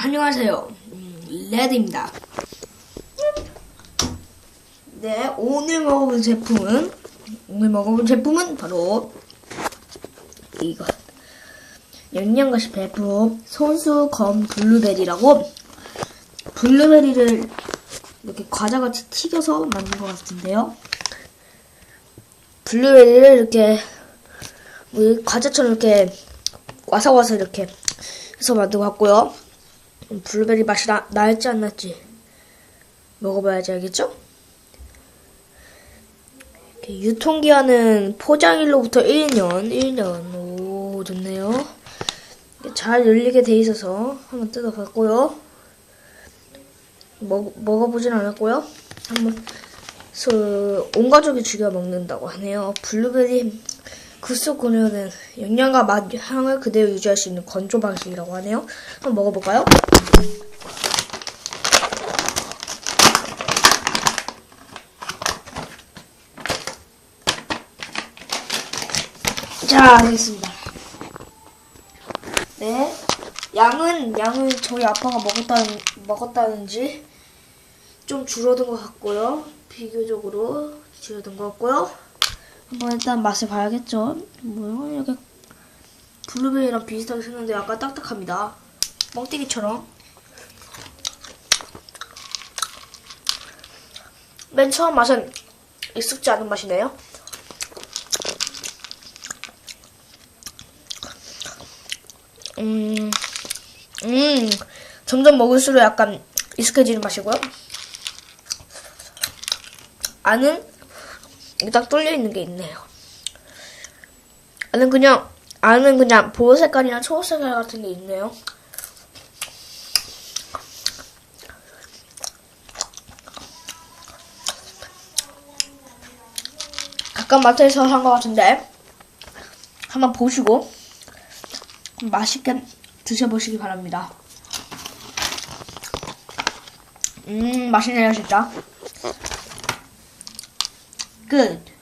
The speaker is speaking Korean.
안녕하세요. 음, 레드입니다. 네, 오늘 먹어본 제품은 오늘 먹어본 제품은 바로 이거 영양가시 100% 손수 검 블루베리라고 블루베리를 이렇게 과자같이 튀겨서 만든 것 같은데요. 블루베리를 이렇게 뭐 과자처럼 이렇게 와사와사 이렇게 해서 만든 것 같고요. 음, 블루베리 맛이 나, 날지 안 날지 먹어봐야지 알겠죠? 유통기한은 포장일로부터 1년, 1년. 오, 좋네요. 잘 열리게 돼 있어서 한번 뜯어봤고요. 먹, 먹어보진 않았고요. 한번 그, 온 가족이 즐겨 먹는다고 하네요. 블루베리 그속 고려는 영양과 맛, 향을 그대로 유지할 수 있는 건조 방식이라고 하네요. 한번 먹어볼까요? 자, 됐습니다. 네. 양은, 양은 저희 아빠가 먹었다는, 먹었다는지 좀 줄어든 것 같고요. 비교적으로 줄어든 것 같고요. 한번 일단 맛을 봐야겠죠. 뭐요? 이렇게 블루베리랑 비슷하게 생겼는데 약간 딱딱합니다. 뻥튀기처럼. 맨 처음 맛은 익숙지 않은 맛이네요. 음, 음, 점점 먹을수록 약간 익숙해지는 맛이고요. 안은 딱 뚫려 있는 게 있네요. 안은 그냥 안은 그냥 보호 색깔이나 초록 색깔 같은 게 있네요. 가끔 마트에서 산 것 같은데 한번 보시고 맛있게 드셔보시기 바랍니다. 음 맛있네요 진짜. Good.